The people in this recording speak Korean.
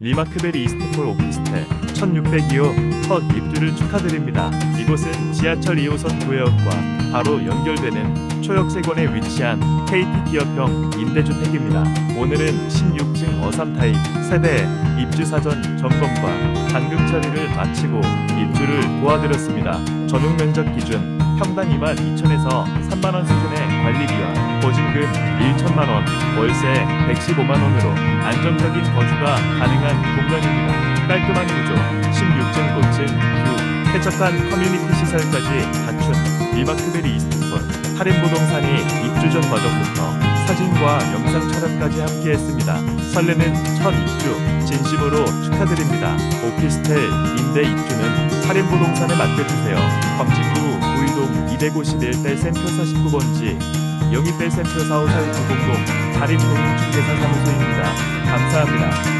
리마크베리 이스트폴 오피스텔 1602호 첫 입주를 축하드립니다. 이곳은 지하철 2호선 구역과 바로 연결되는 초역세권에 위치한 KT 기업형 임대주택입니다. 오늘은 16층 어삼 타입 세대 입주 사전 점검과 단금 처리를 마치고 입주를 도와드렸습니다. 전용 면적 기준 평당 2만 2천에서 3만 원 수준의 관리비와 보증금 1천만 원, 월세 115만 원으로 안정적인 거주가 가능한 공간입니다. 깔끔한 구조, 16층 고층 뷰, 쾌적한 커뮤니티 시설까지 갖춘 리마크베리 이스트폴 할인 부동산이 입주 전 과정부터 사진과 영상 촬영까지 함께했습니다. 설레는 첫 입주 진심으로 축하드립니다. 오피스텔 임대 입주는 할인 부동산에 맡겨주세요. 광진구 251대 센표 49번지 영입대 센표 454900 할인 공인중개사 사무소입니다. 감사합니다.